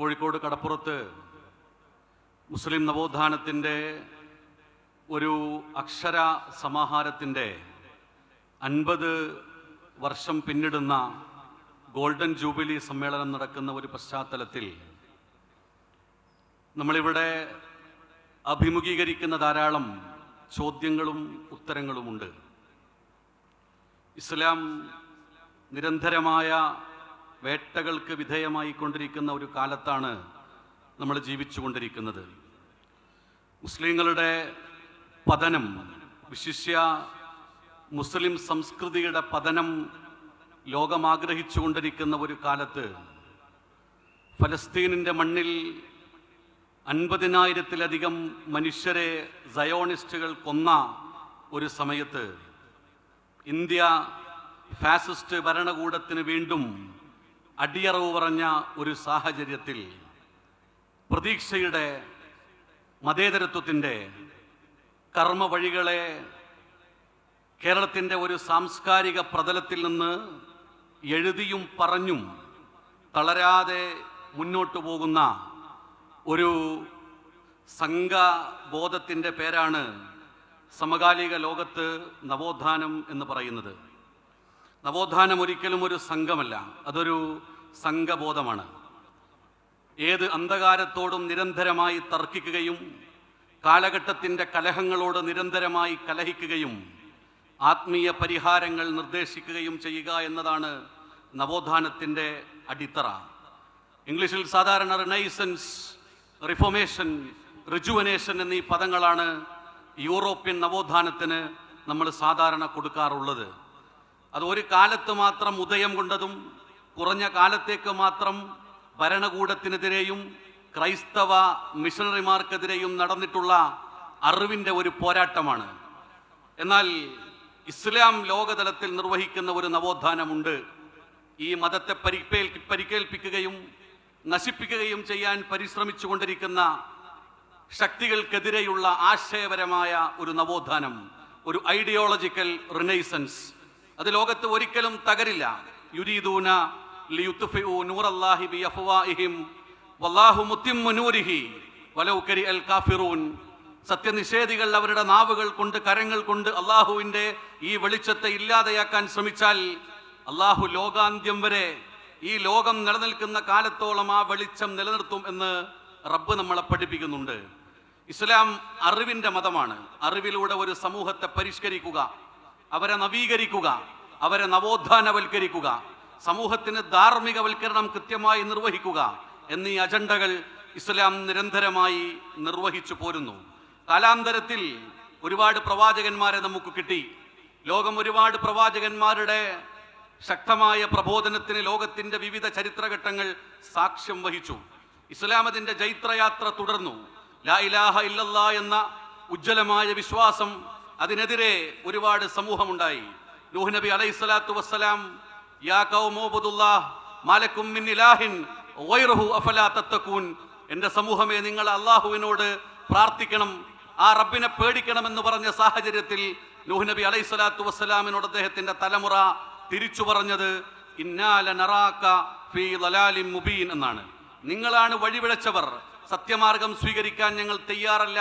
കോഴിക്കോട് കടപ്പുറത്ത് മുസ്ലിം നവോത്ഥാനത്തിന്റെ ഒരു അക്ഷര സമാഹാരത്തിന്റെ അൻപത് വർഷം പിന്നിടുന്ന ഗോൾഡൻ ജൂബിലി സമ്മേളനം നടക്കുന്ന ഒരു പശ്ചാത്തലത്തിൽ നമ്മളിവിടെ അഭിമുഖീകരിക്കുന്ന ധാരാളം ചോദ്യങ്ങളും ഉത്തരങ്ങളുമുണ്ട്. ഇസ്ലാം നിരന്തരമായ വേട്ടകൾക്ക് വിധേയമായിക്കൊണ്ടിരിക്കുന്ന ഒരു കാലത്താണ് നമ്മൾ ജീവിച്ചുകൊണ്ടിരിക്കുന്നത്. മുസ്ലിങ്ങളുടെ പതനം വിശിഷ്യ മുസ്ലിം സംസ്കൃതിയുടെ പതനം ലോകം ആഗ്രഹിച്ചുകൊണ്ടിരിക്കുന്ന ഒരു കാലത്ത് ഫലസ്തീനിന്റെ മണ്ണിൽ അൻപതിനായിരത്തിലധികം മനുഷ്യരെ സയോണിസ്റ്റുകൾ കൊന്ന ഒരു സമയത്ത് ഇന്ത്യ ഫാസിസ്റ്റ് ഭരണകൂടത്തിന് വീണ്ടും അടിയറവ് പറഞ്ഞ ഒരു സാഹചര്യത്തിൽ പ്രതീക്ഷയുടെ മതേതരത്വത്തിന്റെ കർമ്മ വഴികളെ കേരളത്തിന്റെ ഒരു സാംസ്കാരിക പ്രതലത്തിൽ നിന്ന് എഴുതിയും പറഞ്ഞും തളരാതെ മുന്നോട്ടു പോകുന്ന ഒരു സംഘബോധത്തിന്റെ പേരാണ് സമകാലിക ലോകത്ത് നവോത്ഥാനം എന്ന് പറയുന്നത്. നവോത്ഥാനം ഒരിക്കലും ഒരു സംഘമല്ല. അതൊരു സംഘബോധമാണ്. ഏത് അന്ധകാരത്തോടും നിരന്തരമായി തർക്കിക്കുകയും കാലഘട്ടത്തിന്റെ കലഹങ്ങളോട് നിരന്തരമായി കലഹിക്കുകയും ആത്മീയ പരിഹാരങ്ങൾ നിർദ്ദേശിക്കുകയും ചെയ്യുക എന്നതാണ് നവോത്ഥാനത്തിന്റെ അടിത്തറ. ഇംഗ്ലീഷിൽ സാധാരണ റിനൈസൻസ് റിഫോമേഷൻ റിജുവനേഷൻ എന്നീ പദങ്ങളാണ് യൂറോപ്യൻ നവോത്ഥാനത്തിന് നമ്മൾ സാധാരണ കൊടുക്കാറുള്ളത്. അത് ഒരു കാലത്ത് മാത്രം ഉദയം കൊണ്ടതും കുറഞ്ഞ കാലത്തേക്ക് മാത്രം ഭരണകൂടത്തിനെതിരെയും ക്രൈസ്തവ മിഷണറിമാർക്കെതിരെയും നടന്നിട്ടുള്ള അറിവിന്റെ ഒരു പോരാട്ടമാണ്. എന്നാൽ ഇസ്ലാം ലോകതലത്തിൽ നിർവഹിക്കുന്ന ഒരു നവോത്ഥാനമുണ്ട്. ഈ മതത്തെ പരിക്കേൽ പരിക്കേൽപ്പിക്കുകയും നശിപ്പിക്കുകയും ചെയ്യാൻ പരിശ്രമിച്ചു കൊണ്ടിരിക്കുന്ന ശക്തികൾക്കെതിരെയുള്ള ആശയപരമായ ഒരു നവോത്ഥാനം ഒരു ഐഡിയോളജിക്കൽ റിനൈസൻസ്. അത് ലോകത്ത് ഒരിക്കലും തകരില്ല. യുരീദൂന സത്യനിഷേധികൾ അവരുടെ നാവുകൾ കൊണ്ട് കരങ്ങൾ കൊണ്ട് അള്ളാഹുവിന്റെ ഈ വെളിച്ചത്തെ ഇല്ലാതെയാക്കാൻ ശ്രമിച്ചാൽ അള്ളാഹു ലോകാന്ത്യം വരെ ഈ ലോകം നിലനിൽക്കുന്ന കാലത്തോളം ആ വെളിച്ചം നിലനിർത്തും എന്ന് റബ്ബ് നമ്മളെ പഠിപ്പിക്കുന്നുണ്ട്. ഇസ്ലാം അറിവിന്റെ മതമാണ്. അറിവിലൂടെ ഒരു സമൂഹത്തെ പരിഷ്കരിക്കുക അവരെ നവീകരിക്കുക അവരെ നവോത്ഥാനവൽക്കരിക്കുക. സമൂഹത്തിന് ധാർമ്മികവൽക്കരണം കൃത്യമായി നിർവഹിക്കുക എന്നീ അജണ്ടകൾ ഇസ്ലാം നിരന്തരമായി നിർവഹിച്ചു പോരുന്നു. കാലാന്തരത്തിൽ ഒരുപാട് പ്രവാചകന്മാരെ നമുക്ക് കിട്ടി. ലോകം ഒരുപാട് പ്രവാചകന്മാരുടെ ശക്തമായ പ്രബോധനത്തിന് ലോകത്തിന്റെ വിവിധ ചരിത്രഘട്ടങ്ങൾ സാക്ഷ്യം വഹിച്ചു. ഇസ്ലാമതിന്റെ ജൈത്രയാത്ര തുടർന്നു. ലാ ഇലാഹ ഇല്ലല്ലാ എന്ന ഉജ്ജ്വലമായ വിശ്വാസം അതിനെതിരെ ഒരുപാട് സമൂഹമുണ്ടായി. നൂഹ് നബി അലൈഹി സ്വലാത്തു വസ്സലാം കൗമോബുദുല്ലാഹ് മാലക്കും അഫലാ സമൂഹമേ നിങ്ങൾ അള്ളാഹുവിനോട് പ്രാർത്ഥിക്കണം ആ റബ്ബിനെ പേടിക്കണമെന്ന് പറഞ്ഞ സാഹചര്യത്തിൽ നൂഹ് നബി അലൈഹി സ്വലാത്തു വസ്സലാമിനോട് അദ്ദേഹത്തിന്റെ തലമുറ തിരിച്ചു പറഞ്ഞത് ഫീ മുബീൻ എന്നാണ്. നിങ്ങളാണ് വഴിപിഴച്ചവർ സത്യമാർഗം സ്വീകരിക്കാൻ ഞങ്ങൾ തയ്യാറല്ല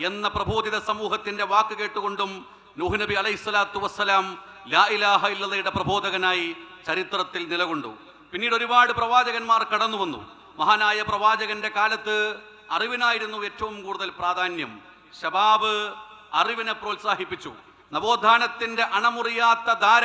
എന്ന പ്രബോധിത സമൂഹത്തിന്റെ വാക്ക് കേട്ടുകൊണ്ടും നൂഹ് നബി അലൈഹി സ്വലാത്തു വസ്സലാം ലാ ഇലാഹ ഇല്ലതയുടെ പ്രബോധകനായി ചരിത്രത്തിൽ നിലകൊണ്ടു. പിന്നീട് ഒരുപാട് പ്രവാചകന്മാർ കടന്നു വന്നു. മഹാനായ പ്രവാചകന്റെ കാലത്ത് അറിവിനായിരുന്നു ഏറ്റവും കൂടുതൽ പ്രാധാന്യം. ഷബാബ് അറിവിനെ പ്രോത്സാഹിപ്പിച്ചു. നവോത്ഥാനത്തിന്റെ അണമുറിയാത്ത ധാര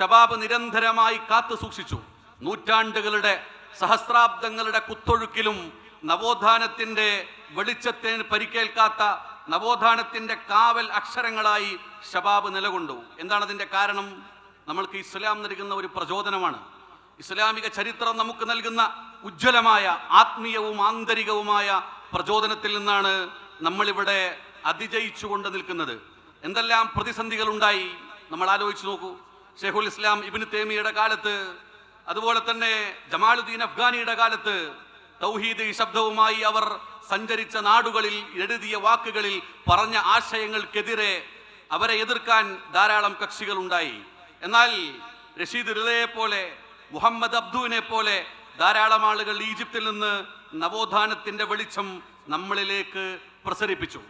ഷബാബ് നിരന്തരമായി കാത്തു സൂക്ഷിച്ചു. നൂറ്റാണ്ടുകളുടെ സഹസ്രാബ്ദങ്ങളുടെ കുത്തൊഴുക്കിലും നവോത്ഥാനത്തിന്റെ വെളിച്ചത്തിന് പരിക്കേൽക്കാത്ത നവോത്ഥാനത്തിന്റെ കാവൽ അക്ഷരങ്ങളായി ഷബാബ് നിലകൊണ്ടു. എന്താണ് അതിന്റെ കാരണം? നമ്മൾക്ക് ഇസ്ലാം നൽകുന്ന ഒരു പ്രചോദനമാണ്. ഇസ്ലാമിക ചരിത്രം നമുക്ക് നൽകുന്ന ഉജ്ജ്വലമായ ആത്മീയവും ആന്തരികവുമായ പ്രചോദനത്തിൽ നിന്നാണ് നമ്മളിവിടെ അതിജയിച്ചുകൊണ്ട് നിൽക്കുന്നത്. എന്തെല്ലാം പ്രതിസന്ധികൾ ഉണ്ടായി നമ്മൾ ആലോചിച്ച് നോക്കൂ. ഷെയ്ഖുൽ ഇസ്ലാം ഇബിന് തേമിയുടെ കാലത്ത് അതുപോലെ തന്നെ ജമാലുദ്ദീൻ അഫ്ഗാനിയുടെ കാലത്ത് തൗഹീദ് ശബ്ദവുമായി അവർ സഞ്ചരിച്ച നാടുകളിൽ എഴുതിയ വാക്കുകളിൽ പറഞ്ഞ ആശയങ്ങൾക്കെതിരെ അവരെ എതിർക്കാൻ ധാരാളം കക്ഷികൾ ഉണ്ടായി എന്നാൽ റഷീദ് റിലയെ പോലെ മുഹമ്മദ് അബ്ദുവിനെ പോലെ ധാരാളം ആളുകൾ ഈജിപ്തിൽ നിന്ന് നവോത്ഥാനത്തിന്റെ വെളിച്ചം നമ്മളിലേക്ക് പ്രസരിപ്പിച്ചു.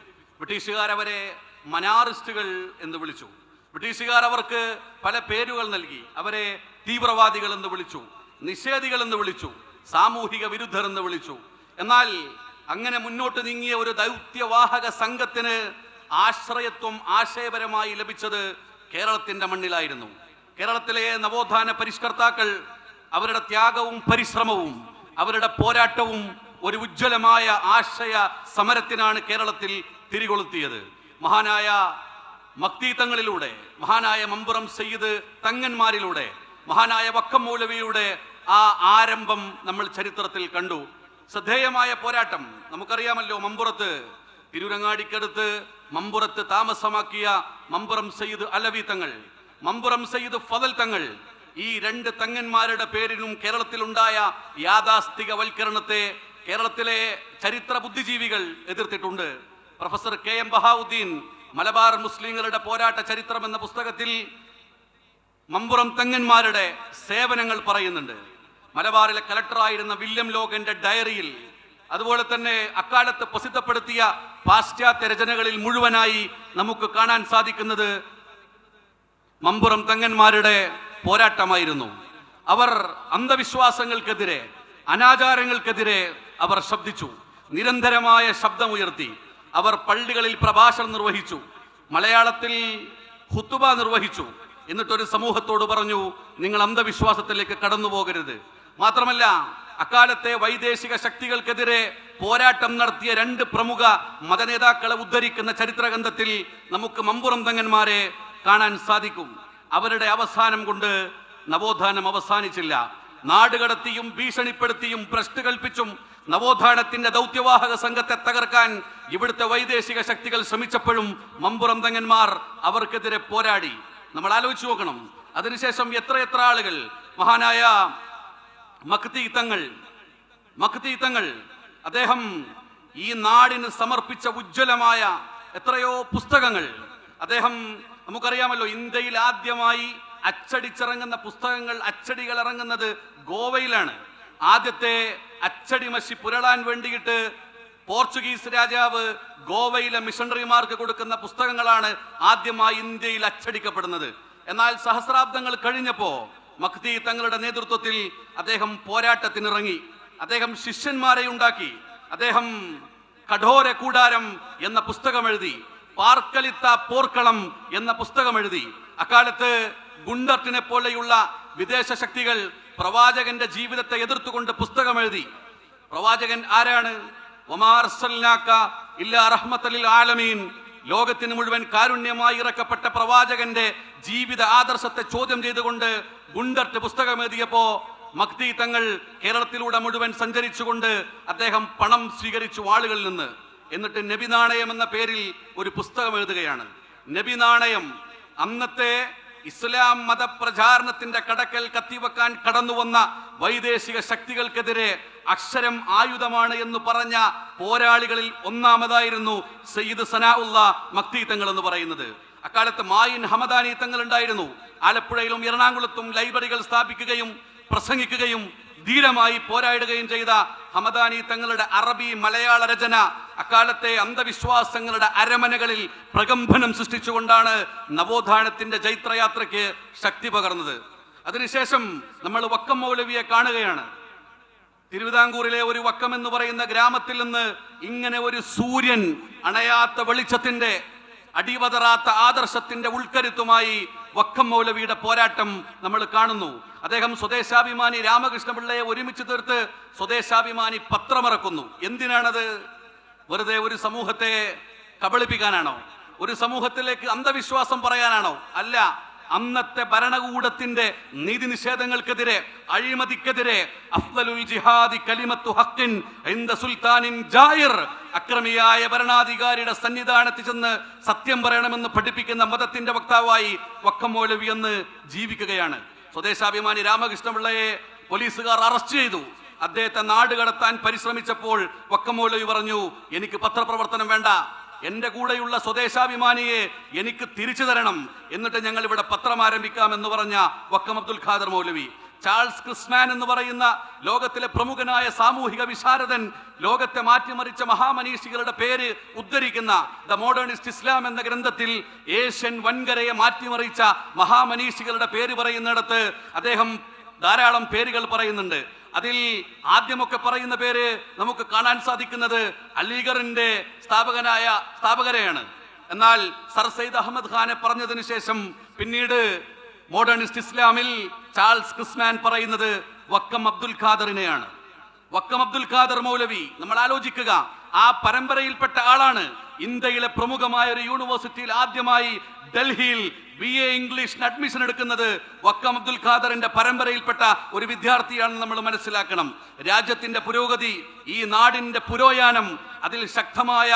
ബ്രിട്ടീഷുകാർ അവരെ മനാറിസ്റ്റുകൾ എന്ന് വിളിച്ചു. ബ്രിട്ടീഷുകാർ അവർക്ക് പല പേരുകൾ നൽകി. അവരെ തീവ്രവാദികൾ എന്ന് വിളിച്ചു നിഷേധികൾ എന്ന് വിളിച്ചു സാമൂഹിക വിരുദ്ധർ എന്ന് വിളിച്ചു. എന്നാൽ അങ്ങനെ മുന്നോട്ട് നീങ്ങിയ ഒരു ദൗത്യവാഹക സംഘത്തിന് ആശ്രയത്വം ആശയപരമായി ലഭിച്ചത് കേരളത്തിന്റെ മണ്ണിലായിരുന്നു. കേരളത്തിലെ നവോത്ഥാന പരിഷ്കർത്താക്കൾ അവരുടെ ത്യാഗവും പരിശ്രമവും അവരുടെ പോരാട്ടവും ഒരു ഉജ്ജ്വലമായ ആശയ സമരത്തിനാണ് കേരളത്തിൽ തിരികൊളുത്തിയത്. മഹാനായ മക്തീത്തങ്ങളിലൂടെ മഹാനായ മമ്പുറം സയ്യിദ് തങ്ങന്മാരിലൂടെ മഹാനായ വക്കം മൗലവിയുടെ ആ ആരംഭം നമ്മൾ ചരിത്രത്തിൽ കണ്ടു. ശ്രദ്ധേയമായ പോരാട്ടം. നമുക്കറിയാമല്ലോ മമ്പുറത്ത് തിരുരങ്ങാടിക്കടുത്ത് മമ്പുറത്ത് താമസമാക്കിയ മമ്പുറം സയ്യിദ് അലവി തങ്ങൾ മമ്പുറം സയ്യിദ് ഫതൽ തങ്ങൾ ഈ രണ്ട് തങ്ങന്മാരുടെ പേരിലും കേരളത്തിലുണ്ടായ യാഥാസ്ഥികവൽക്കരണത്തെ കേരളത്തിലെ ചരിത്ര ബുദ്ധിജീവികൾ എതിർത്തിട്ടുണ്ട്. Professor K M Bahauddin Malabar മുസ്ലിങ്ങളുടെ പോരാട്ട ചരിത്രം എന്ന പുസ്തകത്തിൽ മമ്പുറം തങ്ങന്മാരുടെ സേവനങ്ങൾ പറയുന്നുണ്ട്. മലബാറിലെ കലക്ടറായിരുന്ന വില്യം ലോകന്റെ ഡയറിയിൽ അതുപോലെ തന്നെ അക്കാലത്ത് പ്രസിദ്ധപ്പെടുത്തിയ പാശ്ചാത്യ രചനകളിൽ മുഴുവനായി നമുക്ക് കാണാൻ സാധിക്കുന്നത് മമ്പുറം തങ്ങന്മാരുടെ പോരാട്ടമായിരുന്നു. അവർ അന്ധവിശ്വാസങ്ങൾക്കെതിരെ അനാചാരങ്ങൾക്കെതിരെ അവർ ശബ്ദിച്ചു. നിരന്തരമായ ശബ്ദമുയർത്തി. അവർ പള്ളികളിൽ പ്രഭാഷണം നിർവഹിച്ചു. മലയാളത്തിൽ ഹുത്തുബ നിർവഹിച്ചു. എന്നിട്ടൊരു സമൂഹത്തോട് പറഞ്ഞു നിങ്ങൾ അന്ധവിശ്വാസത്തിലേക്ക് കടന്നു പോകരുത് മാത്രമല്ല അക്കാലത്തെ വൈദേശിക ശക്തികൾക്കെതിരെ പോരാട്ടം നടത്തിയ രണ്ട് പ്രമുഖ മതനേതാക്കളെ ഉദ്ധരിക്കുന്ന ചരിത്രഗ്രന്ഥത്തിൽ നമുക്ക് മമ്പുറം തങ്ങന്മാരെ കാണാൻ സാധിക്കും. അവരുടെ അവസാനം കൊണ്ട് നവോത്ഥാനം അവസാനിച്ചില്ല. നാടുകടത്തിയും ഭീഷണിപ്പെടുത്തിയും ഭ്രഷ്ട് കൽപ്പിച്ചും നവോത്ഥാനത്തിന്റെ ദൗത്യവാഹക സംഘത്തെ തകർക്കാൻ ഇവിടുത്തെ വൈദേശിക ശക്തികൾ ശ്രമിച്ചപ്പോഴും മമ്പുറം തങ്ങന്മാർ അവർക്കെതിരെ പോരാടി. നമ്മൾ ആലോചിച്ചു നോക്കണം. അതിനുശേഷം എത്രയെത്ര ആളുകൾ മഹാനായ മക്തി മക്തീത്തങ്ങൾ അദ്ദേഹം ഈ നാടിന് സമർപ്പിച്ച ഉജ്ജ്വലമായ എത്രയോ പുസ്തകങ്ങൾ. അദ്ദേഹം നമുക്കറിയാമല്ലോ ഇന്ത്യയിൽ ആദ്യമായി അച്ചടിച്ചിറങ്ങുന്ന പുസ്തകങ്ങൾ അച്ചടികൾ ഇറങ്ങുന്നത് ഗോവയിലാണ്. ആദ്യത്തെ അച്ചടി മഷി പുരളാൻ വേണ്ടിയിട്ട് പോർച്ചുഗീസ് രാജാവ് ഗോവയിലെ മിഷണറിമാർക്ക് കൊടുക്കുന്ന പുസ്തകങ്ങളാണ് ആദ്യമായി ഇന്ത്യയിൽ അച്ചടിക്കപ്പെടുന്നത്. എന്നാൽ സഹസ്രാബ്ദങ്ങൾ കഴിഞ്ഞപ്പോ മഖ്തി തങ്ങളുടെ നേതൃത്വത്തിൽ അദ്ദേഹം പോരാട്ടത്തിനിറങ്ങി. അദ്ദേഹം ശിഷ്യന്മാരെ ഉണ്ടാക്കി. അദ്ദേഹം കഠോര കൂടാരം എന്ന പുസ്തകം എഴുതി പാർക്കലിത്ത പോർക്കളം എന്ന പുസ്തകം എഴുതി അക്കാലത്ത് ഗുണ്ടർട്ടിനെ പോലെയുള്ള വിദേശ ശക്തികൾ പ്രവാചകന്റെ ജീവിതത്തെ എതിർത്തുകൊണ്ട് പുസ്തകം എഴുതി പ്രവാചകൻ ആരാണ്? ഒമാർ ഇല്ല റഹ്മത്തലിൽ ആലമീൻ. ലോകത്തിന് മുഴുവൻ കാരുണ്യമായി ഇറക്കപ്പെട്ട പ്രവാചകന്റെ ജീവിത ആദർശത്തെ ചോദ്യം ചെയ്തുകൊണ്ട് ഗുണ്ടർട്ട് പുസ്തകം എഴുതിയപ്പോ മക്തി തങ്ങൾ കേരളത്തിലൂടെ മുഴുവൻ സഞ്ചരിച്ചുകൊണ്ട് അദ്ദേഹം പണം സ്വീകരിച്ചു ആളുകളിൽ നിന്ന്. എന്നിട്ട് നബി നാണയം എന്ന പേരിൽ ഒരു പുസ്തകം എഴുതുകയാണ്. നബി നാണയം അന്നത്തെ ഇസ്ലാം മതപ്രചാരണത്തിന്റെ കടക്കൽ കത്തിവെക്കാൻ കടന്നുവന്ന വൈദേശിക ശക്തികൾക്കെതിരെ അക്ഷരം ആയുധമാണ് എന്ന് പറഞ്ഞ പോരാളികളിൽ ഒന്നാമതായിരുന്നു സയ്യിദ് സനാഉല്ല മക്തി തങ്ങൾ എന്ന് പറയുന്നത്. അക്കാലത്ത് മായിൻ ഹമദാനി തങ്ങൾ ഉണ്ടായിരുന്നു ആലപ്പുഴയിലും എറണാകുളത്തും ലൈബ്രറികൾ സ്ഥാപിക്കുകയും പ്രസംഗിക്കുകയും ധീരമായി പോരാടുകയും ചെയ്ത ഹമദാനി തങ്ങളുടെ അറബി മലയാള രചന അക്കാലത്തെ അന്ധവിശ്വാസങ്ങളുടെ അരമനകളിൽ പ്രകമ്പനം സൃഷ്ടിച്ചുകൊണ്ടാണ് നവോത്ഥാനത്തിന്റെ ജൈത്രയാത്രയ്ക്ക് ശക്തി പകർന്നത്. അതിനുശേഷം നമ്മൾ വക്കം മൗലവിയെ കാണുകയാണ്. തിരുവിതാംകൂറിലെ ഒരു വക്കം എന്ന് പറയുന്ന ഗ്രാമത്തിൽ നിന്ന് ഇങ്ങനെ ഒരു സൂര്യൻ അണയാത്ത വെളിച്ചത്തിന്റെ അടിവതറാത്ത ആദർശത്തിന്റെ ഉൾക്കരുത്തുമായി വക്കം മൗലവിയുടെ പോരാട്ടം നമ്മൾ കാണുന്നു. അദ്ദേഹം സ്വദേശാഭിമാനി രാമകൃഷ്ണപിള്ളയെ ഒരുമിച്ച് തീർത്ത് സ്വദേശാഭിമാനി പത്രമിറക്കുന്നു. എന്തിനാണത്? വെറുതെ ഒരു സമൂഹത്തെ കബളിപ്പിക്കാനാണോ? ഒരു സമൂഹത്തിലേക്ക് അന്ധവിശ്വാസം പറയാനാണോ? അല്ല അന്നത്തെ ഭരണകൂടത്തിന്റെ നീതി നിഷേധങ്ങൾക്കെതിരെ അഴിമതിക്കെതിരെ അഫ്ദലുൽ ജിഹാദി കലിമത്തു ഹക്കിൻ സുൽത്താനിൻ ജായിർ അക്രമിയായ ഭരണാധികാരിയുടെ സന്നിധാനത്ത് ചെന്ന് സത്യം പറയണമെന്ന് പഠിപ്പിക്കുന്ന മതത്തിന്റെ വക്താവായി വക്കം മൗലവി എന്ന് ജീവിക്കുകയാണ്. സ്വദേശാഭിമാനി രാമകൃഷ്ണപിള്ളയെ പോലീസുകാർ അറസ്റ്റ് ചെയ്തു. അദ്ദേഹത്തെ നാട് കടത്താൻ പരിശ്രമിച്ചപ്പോൾ വക്കം മൗലവി പറഞ്ഞു എനിക്ക് പത്രപ്രവർത്തനം വേണ്ട. എന്റെ കൂടെയുള്ള സ്വദേശാഭിമാനിയെ എനിക്ക് തിരിച്ചു തരണം എന്നിട്ട് ഞങ്ങൾ ഇവിടെ പത്രം ആരംഭിക്കാം എന്ന് പറഞ്ഞ വക്കം അബ്ദുൽ ഖാദർ മൗലവി. ചാൾസ് ക്രിസ്മാൻ എന്ന് പറയുന്ന ലോകത്തിലെ പ്രമുഖനായ സാമൂഹിക വിശാരദൻ ലോകത്തെ മാറ്റിമറിച്ച മഹാമനീഷികളുടെ പേര് ഉദ്ധരിക്കുന്ന ദ മോഡേണിസ്റ്റ് ഇസ്ലാം എന്ന ഗ്രന്ഥത്തിൽ ഏഷ്യൻ വൻകരയെ മാറ്റിമറിച്ച മഹാമനീഷികളുടെ പേര് പറയുന്നിടത്ത് അദ്ദേഹം ധാരാളം പേരുകൾ പറയുന്നുണ്ട്. അതിൽ ആദ്യമൊക്കെ പറയുന്ന പേര് നമുക്ക് കാണാൻ സാധിക്കുന്നത് അലിഗറിന്റെ സ്ഥാപകനായ സ്ഥാപകരെയാണ്. എന്നാൽ സർ സയ്യിദ് അഹമ്മദ് ഖാനെ പറഞ്ഞതിന് ശേഷം പിന്നീട് മോഡേണിസ്റ്റ് ഇസ്ലാമിൽ ചാൾസ് ക്രിസ്മാൻ പറയുന്നത് വക്കം അബ്ദുൽ ഖാദറിനെയാണ്. വക്കം അബ്ദുൽ ഖാദർ മൗലവി നമ്മൾ ആലോചിക്കുക ആ പരമ്പരയിൽപ്പെട്ട ആളാണ് ഇന്ത്യയിലെ പ്രമുഖമായ ഒരു യൂണിവേഴ്സിറ്റിയിൽ ആദ്യമായി ഡൽഹിയിൽ ബി എ ഇംഗ്ലീഷിന് അഡ്മിഷൻ എടുക്കുന്നത് വക്കം അബ്ദുൽ ഖാദറിന്റെ പരമ്പരയിൽപ്പെട്ട ഒരു വിദ്യാർത്ഥിയാണ് നമ്മൾ മനസ്സിലാക്കണം. രാജ്യത്തിന്റെ പുരോഗതി ഈ നാടിന്റെ പുരോയാനം അതിൽ ശക്തമായ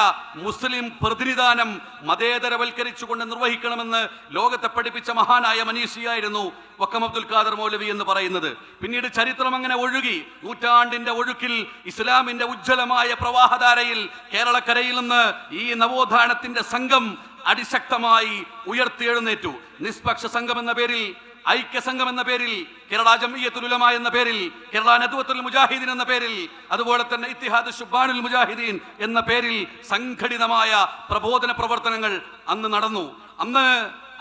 മുസ്ലിം പ്രതിനിധാനം മതേതരവൽക്കരിച്ചുകൊണ്ട് നിർവഹിക്കണമെന്ന് ലോകത്തെ പഠിപ്പിച്ച മഹാനായ മനീഷിയായിരുന്നു വക്കം അബ്ദുൽ ഖാദർ മൗലവി എന്ന് പറയുന്നത്. പിന്നീട് ചരിത്രം അങ്ങനെ ഒഴുകി നൂറ്റാണ്ടിന്റെ ഒഴുക്കിൽ ഇസ്ലാമിന്റെ ഉജ്ജ്വലമായ പ്രവാഹധാരയിൽ കേരളക്കരയിൽ നിന്ന് ഈ നവോത്ഥാനത്തിന്റെ സംഘം അതിശക്തമായി ഉയർത്തിയെഴുന്നേറ്റു നിഷ്പക്ഷ സംഘം എന്ന പേരിൽ ഐക്യ സംഘം എന്ന പേരിൽ കേരള ജംഇയ്യത്തുൽ ഉലമ എന്ന പേരിൽ കേരള നദുവത്തുൽ മുജാഹിദീൻ എന്ന പേരിൽ അതുപോലെ തന്നെ ഇത്തിഹാദ് ഷുബാനുൽ മുജാഹിദീൻ എന്ന പേരിൽ സംഘടിതമായ പ്രബോധന പ്രവർത്തനങ്ങൾ അന്ന് നടന്നു. അന്ന്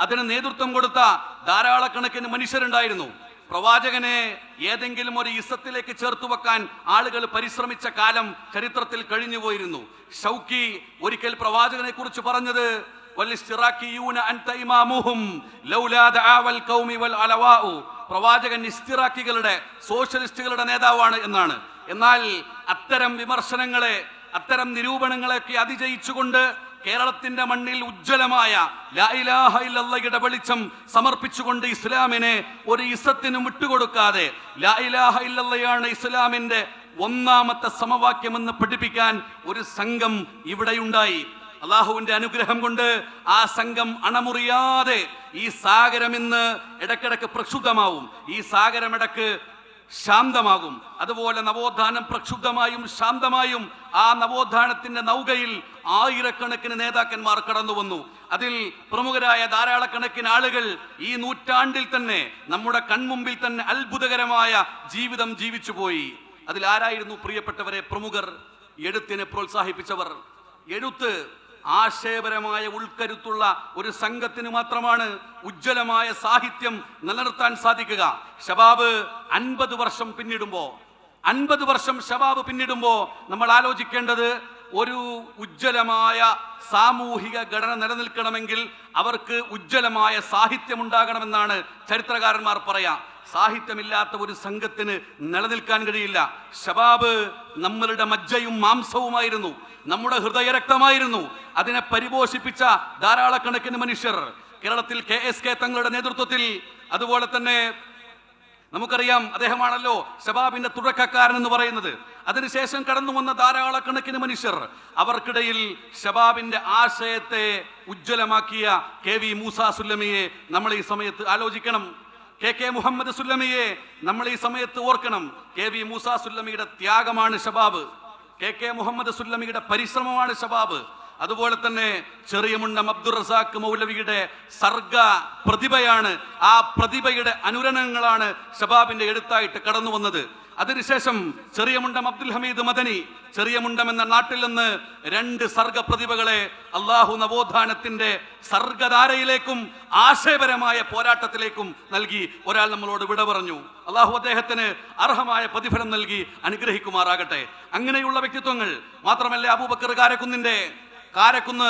അതിന് നേതൃത്വം കൊടുത്ത ധാരാളക്കണക്കിന് മനുഷ്യരുണ്ടായിരുന്നു. പ്രവാചകനെ ഏതെങ്കിലും ഒരു ഇസത്തിലേക്ക് ചേർത്തു വെക്കാൻ ആളുകൾ പരിശ്രമിച്ച കാലം ചരിത്രത്തിൽ കഴിഞ്ഞു പോയിരുന്നു ഷൗക്കി ഒരിക്കൽ പ്രവാചകനെ കുറിച്ച് പറഞ്ഞത് പ്രവാചകൻ ഇസ്തിറാക്കികളുടെ സോഷ്യലിസ്റ്റുകളുടെ നേതാവാണ് എന്നാണ്. എന്നാൽ അത്തരം വിമർശനങ്ങളെ അത്തരം നിരൂപണങ്ങളെയൊക്കെ അതിജയിച്ചുകൊണ്ട് കേരളത്തിന്റെ മണ്ണിൽ ഉജ്ജ്വലമായ ലാ ഇലാഹ ഇല്ലല്ലയുടെ വെളിച്ചം സമർപ്പിച്ചുകൊണ്ട് ഇസ്ലാമിനെ ഒരു ഇസത്തിനും വിട്ടുകൊടുക്കാതെ ലാ ഇലാഹ ഇല്ലല്ലയാണ് ഇസ്ലാമിന്റെ ഒന്നാമത്തെ സമവാക്യമെന്ന് പഠിപ്പിക്കാൻ ഒരു സംഘം ഇവിടെയുണ്ടായി. അള്ളാഹുവിന്റെ അനുഗ്രഹം കൊണ്ട് ആ സംഘം അണമുറിയാതെ ഈ സാഗരം ഇന്ന് ഇടക്കിടക്ക് പ്രക്ഷുബ്ധമാവും. ഈ സാഗരം ഇടയ്ക്ക് ശാന്തമാകും. അതുപോലെ നവോത്ഥാനം പ്രക്ഷുബ്ധമായും ശാന്തമായും ആ നവോത്ഥാനത്തിന്റെ നൗകയിൽ ആയിരക്കണക്കിന് നേതാക്കന്മാർ കടന്നു വന്നു. അതിൽ പ്രമുഖരായ ധാരാളക്കണക്കിന് ആളുകൾ ഈ നൂറ്റാണ്ടിൽ തന്നെ നമ്മുടെ കൺമുമ്പിൽ തന്നെ അത്ഭുതകരമായ ജീവിതം ജീവിച്ചു പോയി. അതിൽ ആരായിരുന്നു പ്രിയപ്പെട്ടവരെ പ്രമുഖർ? എഴുത്തിനെ പ്രോത്സാഹിപ്പിച്ചവർ. എഴുത്ത് ആശയപരമായ ഉൾക്കരുത്തുള്ള ഒരു സംഘത്തിന് മാത്രമാണ് ഉജ്ജ്വലമായ സാഹിത്യം നിലനിർത്താൻ സാധിക്കുക. ഷബാബ് അൻപത് വർഷം പിന്നിടുമ്പോൾ അൻപത് വർഷം ഷബാബ് പിന്നിടുമ്പോൾ നമ്മൾ ആലോചിക്കേണ്ടത് ഒരു ഉജ്ജ്വലമായ സാമൂഹിക ഘടന നിലനിൽക്കണമെങ്കിൽ അവർക്ക് ഉജ്ജ്വലമായ സാഹിത്യം ഉണ്ടാകണമെന്നാണ് ചരിത്രകാരന്മാർ പറയാം. സാഹിത്യമില്ലാത്ത ഒരു സംഘത്തിന് നിലനിൽക്കാൻ കഴിയില്ല. ഷബാബ് നമ്മളുടെ മജ്ജയും മാംസവുമായിരുന്നു. നമ്മുടെ ഹൃദയരക്തമായിരുന്നു. അതിനെ പരിപോഷിപ്പിച്ച ധാരാളക്കണക്കിന് മനുഷ്യർ. കേരളത്തിൽ കെ എസ് കെ തങ്ങളുടെ നേതൃത്വത്തിൽ അതുപോലെ തന്നെ നമുക്കറിയാം അദ്ദേഹമാണല്ലോ സബാബിന്റെ തുടക്കക്കാരൻ എന്ന് പറയുന്നത്. അതിനുശേഷം കടന്നു വന്ന ധാരാളക്കണക്കിന് മനുഷ്യർ. അവർക്കിടയിൽ ഷബാബിന്റെ ആശയത്തെ ഉജ്ജ്വലമാക്കിയ കെ വി മൂസ സുല്ലമിയെ നമ്മൾ ഈ സമയത്ത് ആലോചിക്കണം. കെ കെ മുഹമ്മദ് സുല്ലമിയെ നമ്മൾ ഈ സമയത്ത് ഓർക്കണം. കെ വി മൂസ സുല്ലമിയുടെ ത്യാഗമാണ് ഷബാബ് കെ കെ മുഹമ്മദ് സുല്ലമിയുടെ പരിശ്രമമാണ് ഷബാബ് അതുപോലെ തന്നെ ചെറിയമുണ്ടം അബ്ദുൾ റസാഖ് മൗലവിയുടെ സർഗ പ്രതിഭയാണ്. ആ പ്രതിഭയുടെ അനുരണനങ്ങളാണ് ഷബാബിന്റെ എഴുത്തായിട്ട് കടന്നു വന്നത്. അതിനുശേഷം ചെറിയമുണ്ടം അബ്ദുൽ ഹമീദ് മദനി ചെറിയമുണ്ടം എന്ന നാട്ടിൽ നിന്ന് രണ്ട് സർഗ പ്രതിഭകളെ അള്ളാഹു നവോത്ഥാനത്തിന്റെ സർഗധാരയിലേക്കും ആശയപരമായ പോരാട്ടത്തിലേക്കും നൽകി. ഒരാൾ നമ്മളോട് വിട പറഞ്ഞു. അള്ളാഹു അദ്ദേഹത്തിന് അർഹമായ പ്രതിഫലം നൽകി അനുഗ്രഹിക്കുമാറാകട്ടെ. അങ്ങനെയുള്ള വ്യക്തിത്വങ്ങൾ മാത്രമല്ല അബൂബക്കർ കാരക്കുന്നിന്റെ. കാരക്കുന്ന്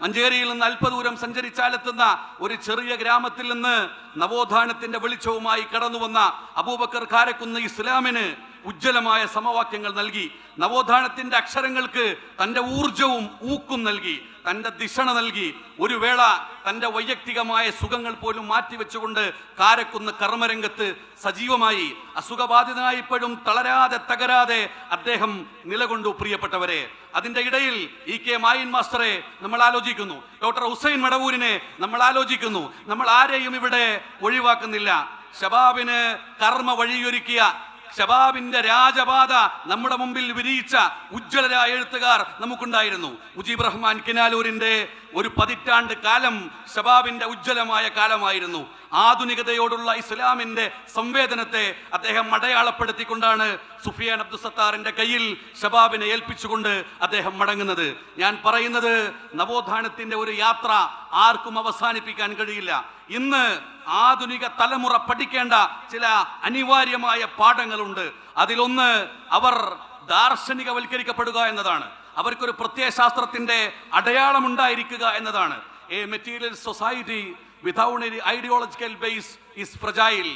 മഞ്ചേരിയിൽ നിന്ന് അല്പദൂരം സഞ്ചരിച്ചാലെത്തുന്ന ഒരു ചെറിയ ഗ്രാമത്തിൽ നിന്ന് നവോത്ഥാനത്തിന്റെ വെളിച്ചവുമായി കടന്നു വന്ന അബൂബക്കർ കാരക്കുന്ന് ഇസ്ലാമിന് ഉജ്ജ്വലമായ സമവാക്യങ്ങൾ നൽകി. നവോത്ഥാനത്തിന്റെ അക്ഷരങ്ങൾക്ക് തന്റെ ഊർജവും ഊക്കും നൽകി. തന്റെ ദിഷണ നൽകി. ഒരു വേള തന്റെ വൈയക്തികമായ സുഖങ്ങൾ പോലും മാറ്റിവെച്ചുകൊണ്ട് കാരക്കുന്ന് കർമ്മരംഗത്ത് സജീവമായി. അസുഖബാധിതനായിപ്പോഴും തളരാതെ തകരാതെ അദ്ദേഹം നിലകൊണ്ടു പ്രിയപ്പെട്ടവരെ. അതിന്റെ ഇടയിൽ ഇ കെ മായിൻ മാസ്റ്ററെ നമ്മൾ ആലോചിക്കുന്നു. ഡോക്ടർ ഹുസൈൻ മടവൂരിനെ നമ്മൾ ആലോചിക്കുന്നു. നമ്മൾ ആരെയും ഇവിടെ ഒഴിവാക്കുന്നില്ല. ഷബാബിന് കർമ്മ വഴിയൊരുക്കിയ ഷബാബിന്റെ രാജപാത നമ്മുടെ മുമ്പിൽ വിരിയിച്ച ഉജ്ജ്വലരായ എഴുത്തുകാർ നമുക്കുണ്ടായിരുന്നു. മുജീബ് റഹ്മാൻ കിനാലൂരിന്റെ ഒരു പതിറ്റാണ്ട് കാലം ഷബാബിന്റെ ഉജ്ജ്വലമായ കാലമായിരുന്നു. ആധുനികതയോടുള്ള ഇസ്ലാമിന്റെ സംവേദനത്തെ അദ്ദേഹം അടയാളപ്പെടുത്തിക്കൊണ്ടാണ് സുഫിയാൻ അബ്ദുസത്താറിന്റെ കയ്യിൽ ഷബാബിനെ ഏൽപ്പിച്ചുകൊണ്ട് അദ്ദേഹം മടങ്ങുന്നത്. ഞാൻ പറയുന്നത് നവോത്ഥാനത്തിന്റെ ഒരു യാത്ര ആർക്കും അവസാനിപ്പിക്കാൻ കഴിയില്ല. ഇന്ന് ആധുനിക തലമുറ പഠിക്കേണ്ട ചില അനിവാര്യമായ പാഠങ്ങളുണ്ട്. അതിലൊന്ന് അവർ ദാർശനികവൽക്കരിക്കപ്പെടുക എന്നതാണ്. അവർക്കൊരു പ്രത്യയശാസ്ത്രത്തിന്റെ അടയാളമുണ്ടായിരിക്കുക എന്നതാണ്. A material society without any ideological base is fragile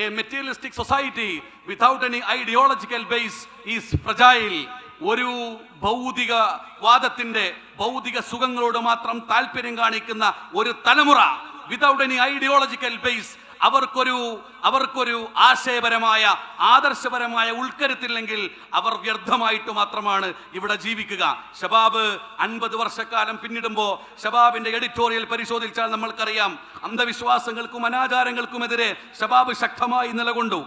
a materialistic society without any ideological base is fragile ഒരു ഭൗതിക വാദത്തിന്റെ ഭൗതിക സുഖങ്ങളോട് മാത്രം താല്പര്യം കാണിക്കുന്ന ഒരു തലമുറ വിതൗട്ട് എനി ഐഡിയോളജിക്കൽ ബേസ് അവർക്കൊരു അവർക്കൊരു ആശയപരമായ ആദർശപരമായ ഉൾക്കരുത്തില്ലെങ്കിൽ അവർ വ്യർത്ഥമായിട്ട് മാത്രമാണ് ഇവിടെ ജീവിക്കുക. ഷബാബ് അൻപത് വർഷക്കാലം പിന്നിടുമ്പോൾ ഷബാബിന്റെ എഡിറ്റോറിയൽ പരിശോധിച്ചാൽ നമ്മൾക്കറിയാം അന്ധവിശ്വാസങ്ങൾക്കും അനാചാരങ്ങൾക്കുമെതിരെ ഷബാബ് ശക്തമായി നിലകൊണ്ടു.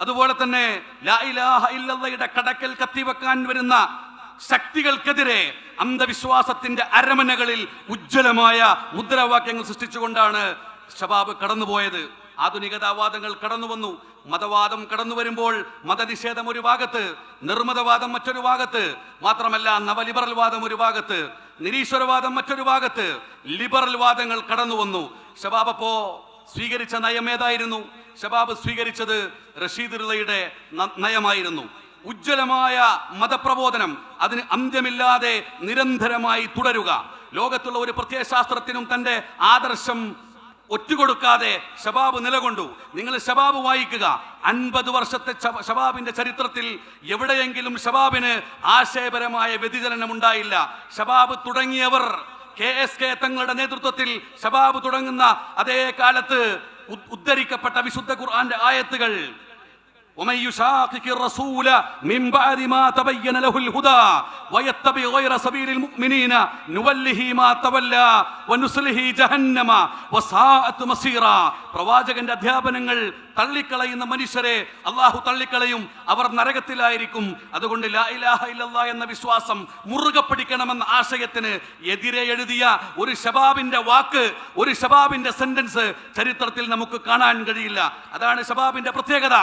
അതുപോലെ തന്നെ ലായിലാഹയുടെ കടക്കൽ കത്തിവെക്കാൻ വരുന്ന ശക്തികൾക്കെതിരെ അന്ധവിശ്വാസത്തിന്റെ അരമനകളിൽ ഉജ്ജ്വലമായ മുദ്രാവാക്യങ്ങൾ സൃഷ്ടിച്ചുകൊണ്ടാണ് ഷബാബ് കടന്നുപോയത്. ആധുനികതാവാദങ്ങൾ കടന്നു വന്നു മതവാദം കടന്നു വരുമ്പോൾ മതനിഷേധം ഒരു ഭാഗത്ത് നിർമ്മതവാദം മറ്റൊരു ഭാഗത്ത് മാത്രമല്ല നവലിബറൽ വാദം ഒരു ഭാഗത്ത് നിരീശ്വരവാദം മറ്റൊരു ഭാഗത്ത് ലിബറൽ വാദങ്ങൾ കടന്നു വന്നു ഷബാബ് അപ്പോ സ്വീകരിച്ച നയം ഏതായിരുന്നു? ഷബാബ് സ്വീകരിച്ചത് റഷീദ് റഷീദുള്ളയുടെ നയമായിരുന്നു. ഉജ്ജ്വലമായ മതപ്രബോധനം അതിന് അന്ത്യമില്ലാതെ നിരന്തരമായി തുടരുക. ലോകത്തുള്ള ഒരു പ്രത്യയശാസ്ത്രത്തിനും തന്റെ ആദർശം ഒറ്റുകൊടുക്കാതെ ഷബാബ് നിലകൊണ്ടു. നിങ്ങൾ ഷബാബ് വായിക്കുക. അൻപത് വർഷത്തെ ഷബ- ഷബാബിന്റെ ചരിത്രത്തിൽ എവിടെയെങ്കിലും ഷബാബിന് ആശയപരമായ വ്യതിചലനം ഉണ്ടായില്ല. ഷബാബ് തുടങ്ങിയവർ കെ എസ് കെ തങ്ങളുടെ നേതൃത്വത്തിൽ ഷബാബ് തുടങ്ങുന്ന അതേ കാലത്ത് ഉദ്ധരിക്കപ്പെട്ട വിശുദ്ധ ഖുർആന്റെ ആയത്തുകൾ ومن يشاقق الرسول من بعد ما تبين له الهدى ويتبع غير سبيل المؤمنين نوله ما تولى ونسله جهنم وساءت مصيرا പ്രവാചകന്റെ അധ്യാപനങ്ങൾ തള്ളിക്കളയുന്ന മനുഷ്യരെ അള്ളാഹു തള്ളിക്കളയും അവർ നരകത്തിലായിരിക്കും അതുകൊണ്ട് ലാ ഇലാഹ ഇല്ലല്ലാ എന്ന വിശ്വാസം മുറുകെ പിടിക്കണമെന്ന ആശയത്തിന് എതിരെ എഴുതിയ ഒരു ഷബാബിന്റെ വാക്ക് ഒരു ഷബാബിന്റെ സെന്റൻസ് ചരിത്രത്തിൽ നമുക്ക് കാണാൻ കഴിയില്ല അതാണ് ഷബാബിന്റെ പ്രത്യേകത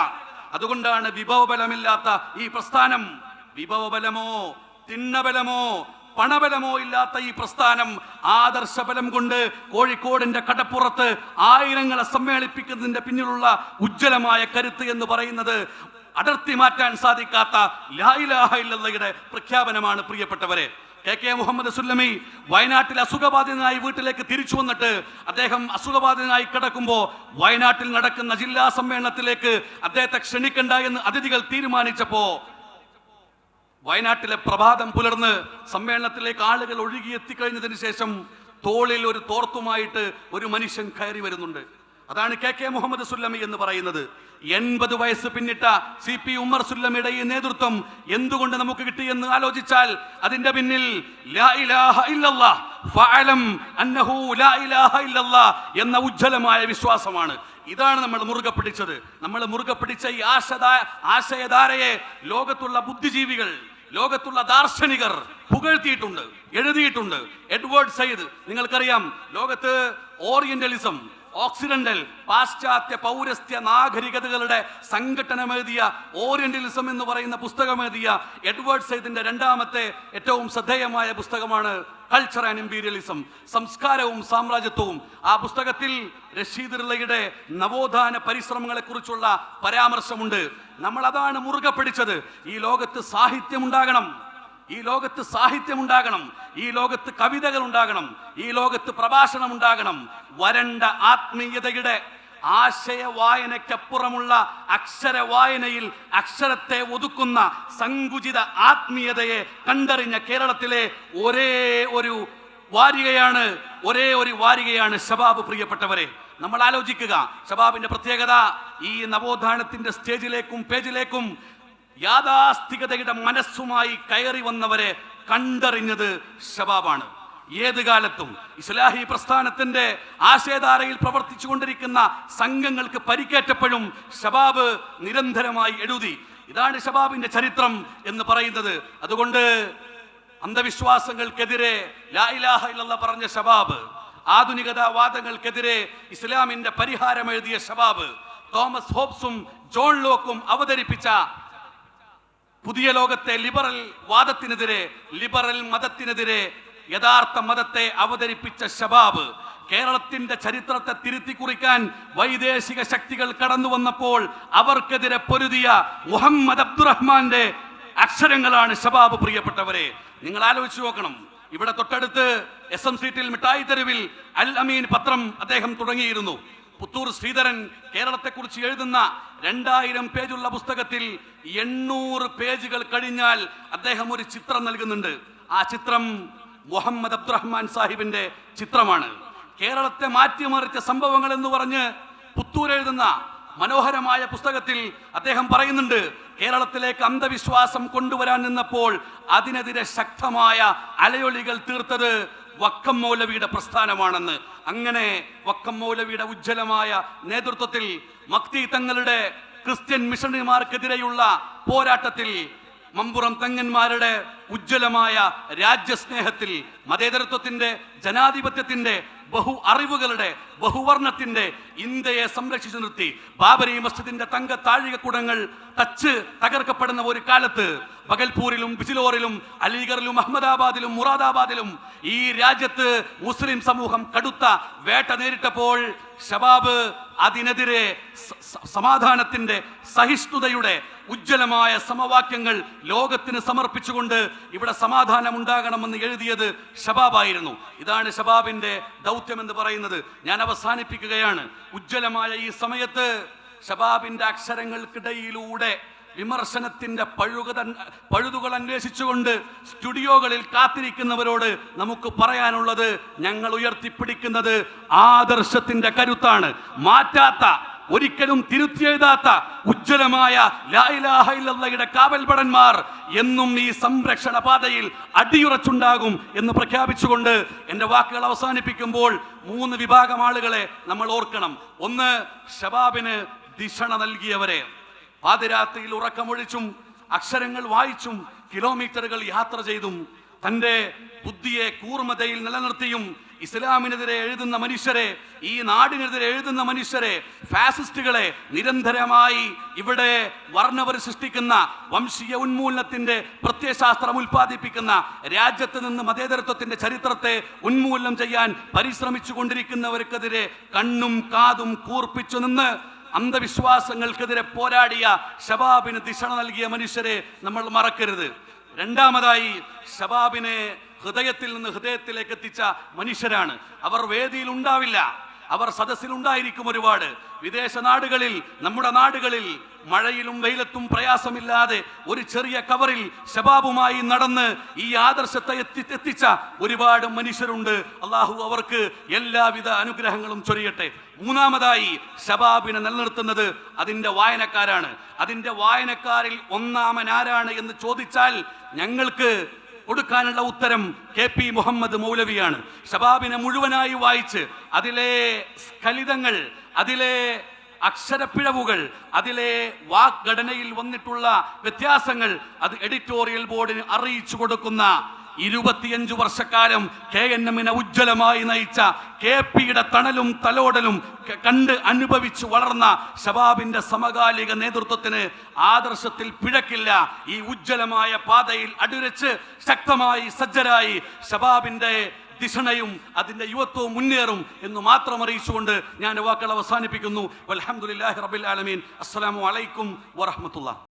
അതുകൊണ്ടാണ് വിഭവബലമില്ലാത്ത ഈ പ്രസ്ഥാനം. വിഭവബലമോ തിണ്ണബലമോ പണബലമോ ഇല്ലാത്ത ഈ പ്രസ്ഥാനം ആദർശബലം കൊണ്ട് കോഴിക്കോടിന്റെ കടപ്പുറത്ത് ആയിരങ്ങളെ സമ്മേളിപ്പിക്കുന്നതിന്റെ പിന്നിലുള്ള ഉജ്ജ്വലമായ കരുത്ത് എന്ന് പറയുന്നത് അടർത്തി മാറ്റാൻ സാധിക്കാത്ത ലായിലാഹ ഇല്ലയുടെ പ്രഖ്യാപനമാണ് പ്രിയപ്പെട്ടവരെ. കെ കെ മുഹമ്മദ് സുല്ലമി വയനാട്ടിൽ അസുഖബാധിതനായി വീട്ടിലേക്ക് തിരിച്ചു വന്നിട്ട് അദ്ദേഹം അസുഖബാധിതനായി കിടക്കുമ്പോൾ വയനാട്ടിൽ നടക്കുന്ന ജില്ലാ സമ്മേളനത്തിലേക്ക് അദ്ദേഹത്തെ ക്ഷണിക്കണ്ട എന്ന് അതിഥികൾ തീരുമാനിച്ചപ്പോ വയനാട്ടിലെ പ്രഭാതം പുലർന്ന് സമ്മേളനത്തിലേക്ക് ആളുകൾ ഒഴുകിയെത്തിക്കഴിഞ്ഞതിന് ശേഷം തോളിൽ ഒരു തോർത്തുമായിട്ട് ഒരു മനുഷ്യൻ കയറി വരുന്നുണ്ട്. അതാണ് കെ കെ മുഹമ്മദ് സുല്ലമി എന്ന് പറയുന്നത്. എൺപത് വയസ്സ് പിന്നിട്ട സി പി ഉമ്മർ സുല്ലമിയുടെ ഈ നേതൃത്വം എന്തുകൊണ്ട് നമുക്ക് കിട്ടിയെന്ന് ആലോചിച്ചാൽ അതിന്റെ പിന്നിൽ എന്ന ഉജ്ജ്വലമായ വിശ്വാസമാണ്. ഇതാണ് നമ്മൾ മുറുകെ പിടിച്ചത്. നമ്മൾ മുറുകെ പിടിച്ച ഈ ആശയ ആശയധാരയെ ലോകത്തുള്ള ബുദ്ധിജീവികൾ ലോകത്തുള്ള ദാർശനികർ പുകഴ്ത്തിയിട്ടുണ്ട് എഴുതിയിട്ടുണ്ട്. എഡ്വേർഡ് സയ്യിദ് നിങ്ങൾക്കറിയാം ലോകത്ത് ഓറിയന്റലിസം ഓക്സിഡന്റൽ പാശ്ചാത്യ പൗരസ്ത്യ നാഗരികതകളുടെ സംഘടനമെഴുതിയ ഓറിയന്റലിസം എന്ന് പറയുന്ന പുസ്തകമെഴുതിയ എഡ്വേർഡ് സൈദിന്റെ രണ്ടാമത്തെ ഏറ്റവും ശ്രദ്ധേയമായ പുസ്തകമാണ് കൾച്ചർ ആൻഡ് ഇമ്പീരിയലിസം സംസ്കാരവും സാമ്രാജ്യത്വവും. ആ പുസ്തകത്തിൽ റഷീദ് റിളയുടെ നവോത്ഥാന പരിശ്രമങ്ങളെ കുറിച്ചുള്ള പരാമർശമുണ്ട്. നമ്മൾ അതാണ് മുറുകെ പിടിച്ചത്. ഈ ലോകത്ത് സാഹിത്യം ഉണ്ടാകണം ഈ ലോകത്ത് സാഹിത്യം ഉണ്ടാകണം ഈ ലോകത്ത് കവിതകൾ ഉണ്ടാകണം ഈ ലോകത്ത് പ്രഭാഷണം ഉണ്ടാകണം വരണ്ട ആത്മീയതയുടെ ആശയ വായനയ്ക്കപ്പുറമുള്ള അക്ഷര വായനയിൽ അക്ഷരത്തെ ഒതുക്കുന്ന സങ്കുചിത ആത്മീയതയെ കണ്ടറിഞ്ഞ കേരളത്തിലെ ഒരേ ഒരു വാരികയാണ് ഒരേ ഒരു വാരികയാണ് ഷബാബ് പ്രിയപ്പെട്ടവരെ. നമ്മൾ ആലോചിക്കുക ഷബാബിന്റെ പ്രത്യേകത ഈ നവോത്ഥാനത്തിന്റെ സ്റ്റേജിലേക്കും പേജിലേക്കും യാഥാസ്ഥികതയുടെ മനസ്സുമായി കയറി വന്നവരെ കണ്ടറിഞ്ഞത് ഷബാബാണ്. ഏത് കാലത്തും ഇസ്ലാഹി പ്രസ്ഥാനത്തിന്റെ ആശയധാരയിൽ പ്രവർത്തിച്ചു കൊണ്ടിരിക്കുന്ന സംഘങ്ങൾക്ക് പരിക്കേറ്റപ്പോഴും ഷബാബ് നിരന്തരമായി എഴുതി. ഇതാണ് ഷബാബിന്റെ ചരിത്രം എന്ന് പറയുന്നത്. അതുകൊണ്ട് അന്ധവിശ്വാസങ്ങൾക്കെതിരെ ലാ ഇലാഹ ഇല്ലല്ലാഹ് പറഞ്ഞ ഷബാബ് ആധുനികതാവാദങ്ങൾക്കെതിരെ ഇസ്ലാമിന്റെ പരിഹാരം എഴുതിയ ഷബാബ് തോമസ് ഹോബ്സും ജോൺ ലോക്കും അവതരിപ്പിച്ച പുതിയ ലോകത്തെ ലിബറൽ വാദത്തിനെതിരെ ലിബറൽ മതത്തിനെതിരെ യഥാർത്ഥ മതത്തെ അവതരിപ്പിച്ച ഷബാബ് കേരളത്തിന്റെ ചരിത്രത്തെ തിരുത്തി കുറിക്കാൻ വൈദേശിക ശക്തികൾ കടന്നു വന്നപ്പോൾ അവർക്കെതിരെ പൊരുതിയ മുഹമ്മദ് അബ്ദുറഹ്മാന്റെ അക്ഷരങ്ങളാണ് ഷബാബ് പ്രിയപ്പെട്ടവരെ. നിങ്ങൾ ആലോചിച്ചു നോക്കണം. ഇവിടെ തൊട്ടടുത്ത് എസ് എം സീറ്റിൽ മിഠായി തെരുവിൽ അൽ അമീൻ പത്രം അദ്ദേഹം തുടങ്ങിയിരുന്നു. പുത്തൂർ ശ്രീധരൻ കേരളത്തെക്കുറിച്ച് എഴുതുന്ന രണ്ടായിരം പേജുള്ള പുസ്തകത്തിൽ എണ്ണൂറ് പേജുകൾ കഴിഞ്ഞാൽ അദ്ദേഹം ഒരു ചിത്രം നൽകുന്നുണ്ട്. ആ ചിത്രം മുഹമ്മദ് അബ്ദുറഹ്മാൻ സാഹിബിന്റെ ചിത്രമാണ്. കേരളത്തെ മാറ്റിമറിച്ച സംഭവങ്ങൾ എന്ന് പറഞ്ഞ് പുത്തൂരെഴുതുന്ന മനോഹരമായ പുസ്തകത്തിൽ അദ്ദേഹം പറയുന്നുണ്ട് കേരളത്തിലേക്ക് അന്ധവിശ്വാസം കൊണ്ടുവരാൻ നിന്നപ്പോൾ അതിനെതിരെ ശക്തമായ അലയൊലികൾ തീർത്തത് വക്കം മൗലവിയുടെ പ്രസ്ഥാനമാണെന്ന്. അങ്ങനെ വക്കം മൗലവിയുടെ ഉജ്ജ്വലമായ നേതൃത്വത്തിൽ മക്തി തങ്ങളുടെ ക്രിസ്ത്യൻ മിഷണറിമാർക്കെതിരെയുള്ള പോരാട്ടത്തിൽ മമ്പുറം തങ്ങന്മാരുടെ ഉജ്ജ്വലമായ രാജ്യസ്നേഹത്തിൽ മതേതരത്വത്തിന്റെ ജനാധിപത്യത്തിന്റെ ബഹു അറിവുകളുടെ ബഹുവർണത്തിന്റെ ഇന്ത്യയെ സംരക്ഷിച്ചു നിർത്തി. ബാബരി മസ്ജിദിന്റെ തങ്ക താഴികക്കുടങ്ങൾ തച്ച് തകർക്കപ്പെടുന്ന ഒരു കാലത്ത് ബഗൽപൂരിലും ബിജിലോറിലും അലിഗറിലും അഹമ്മദാബാദിലും മുറാദാബാദിലും ഈ രാജ്യത്ത് മുസ്ലിം സമൂഹം കടുത്ത വേട്ട നേരിട്ടപ്പോൾ ഷബാബ് അതിനെതിരെ സമാധാനത്തിന്റെ സഹിഷ്ണുതയുടെ ഉജ്ജ്വലമായ സമവാക്യങ്ങൾ ലോകത്തിന് സമർപ്പിച്ചുകൊണ്ട് ഇവിടെ സമാധാനം ഉണ്ടാകണമെന്ന് എഴുതിയത് ഷബാബായിരുന്നു. ഇതാണ് ഷബാബിന്റെ ദൗത്യം എന്ന് പറയുന്നത്. ഞാൻ അവസാനിപ്പിക്കുകയാണ്. ഉജ്ജ്വലമായ ഈ സമയത്ത് ഷബാബിന്റെ അക്ഷരങ്ങൾക്കിടയിലൂടെ വിമർശനത്തിന്റെ പഴുക പഴുതുകൾ അന്വേഷിച്ചുകൊണ്ട് സ്റ്റുഡിയോകളിൽ കാത്തിരിക്കുന്നവരോട് നമുക്ക് പറയാനുള്ളത് ഞങ്ങൾ ഉയർത്തിപ്പിടിക്കുന്നത് ആദർശത്തിന്റെ കരുത്താണ്. മാറ്റാത്ത ഒരിക്കലും തിരുത്തിയെഴുതാത്ത ഉജ്ജ്വലമായ ലാ ഇലാഹ ഇല്ലല്ലയുടെ കാവൽപടന്മാർ എന്നും ഈ സംരക്ഷണ പാതയിൽ അടിയുറച്ചുണ്ടാകും എന്ന് പ്രഖ്യാപിച്ചുകൊണ്ട് എന്റെ വാക്കുകൾ അവസാനിപ്പിക്കുമ്പോൾ മൂന്ന് വിഭാഗം ആളുകളെ നമ്മൾ ഓർക്കണം. ഒന്ന് ഷബാബിന് ദിഷണ നൽകിയവരെ. പാതിരാത്രിയിൽ ഉറക്കമൊഴിച്ചും അക്ഷരങ്ങൾ വായിച്ചും കിലോമീറ്ററുകൾ യാത്ര ചെയ്തും തന്റെ ബുദ്ധിയെ കൂർമതയിൽ നിലനിർത്തിയും ഇസ്ലാമിനെതിരെ എഴുതുന്ന മനുഷ്യരെ ഈ നാടിനെതിരെ എഴുതുന്ന മനുഷ്യരെ ഫാസിസ്റ്റുകളെ നിരന്തരമായി ഇവിടെ വർണവർ സൃഷ്ടിക്കുന്ന വംശീയ ഉന്മൂലനത്തിന്റെ പ്രത്യയശാസ്ത്രം ഉൽപ്പാദിപ്പിക്കുന്ന രാജ്യത്ത് നിന്ന് മതേതരത്വത്തിന്റെ ചരിത്രത്തെ ഉന്മൂലനം ചെയ്യാൻ പരിശ്രമിച്ചു കൊണ്ടിരിക്കുന്നവർക്കെതിരെ കണ്ണും കാതും കൂർപ്പിച്ചു നിന്ന് അന്ധവിശ്വാസങ്ങൾക്കെതിരെ പോരാടിയ ഷബാബിന് ദിശ നൽകിയ മനുഷ്യരെ നമ്മൾ മറക്കരുത്. രണ്ടാമതായി ഷബാബിനെ ഹൃദയത്തിൽ നിന്ന് ഹൃദയത്തിലേക്ക് എത്തിച്ച മനുഷ്യരാണ്. അവർ വേദിയിൽ ഉണ്ടാവില്ല. അവർ സദസ്സിൽ ഉണ്ടായിരിക്കും ഒരുപാട്. വിദേശ നാടുകളിൽ നമ്മുടെ നാടുകളിൽ മഴയിലും വെയിലത്തും പ്രയാസമില്ലാതെ ഒരു ചെറിയ കവറിൽ ഷബാബുമായി നടന്ന് ഈ ആദർശത്തെ എത്തി എത്തിച്ച ഒരുപാട് മനുഷ്യരുണ്ട്. അള്ളാഹു അവർക്ക് എല്ലാവിധ അനുഗ്രഹങ്ങളും ചൊരിയട്ടെ. മൂന്നാമതായി ഷബാബിനെ നിലനിർത്തുന്നത് അതിന്റെ വായനക്കാരാണ്. അതിന്റെ വായനക്കാരിൽ ഒന്നാമൻ ആരാണ് എന്ന് ചോദിച്ചാൽ ഞങ്ങൾക്ക് കൊടുക്കാനുള്ള ഉത്തരം കെ പി മുഹമ്മദ് മൗലവിയാണ്. ഷബാബിനെ മുഴുവനായി വായിച്ച് അതിലെ സ്ഖലിതങ്ങൾ അതിലെ അക്ഷരപ്പിഴവുകൾ അതിലെ വാക്ഘടനയിൽ വന്നിട്ടുള്ള വ്യത്യാസങ്ങൾ അത് എഡിറ്റോറിയൽ ബോർഡിന് അറിയിച്ചു കൊടുക്കുന്ന ഇരുപത്തിയഞ്ചു വർഷക്കാലം കെ എൻ എമ്മിനെ ഉജ്ജ്വലമായി നയിച്ച കെ പിയുടെ തണലും തലോടലും കണ്ട് അനുഭവിച്ചു വളർന്ന ഷബാബിന്റെ സമകാലിക നേതൃത്വത്തിന് ആദർശത്തിൽ പിഴക്കില്ല. ഈ ഉജ്ജ്വലമായ പാതയിൽ അടുരച്ച് ശക്തമായി സജ്ജരായി ഷബാബിന്റെ ദിഷണയും അതിന്റെ യുവത്വവും മുന്നേറും എന്ന് മാത്രം അറിയിച്ചുകൊണ്ട് ഞാൻ വാക്കുകൾ അവസാനിപ്പിക്കുന്നു. അലഹമുല്ലാഹി റബിൽ ആലമീൻ. അസ്സലാമു അലൈക്കും വറഹമത്തുള്ള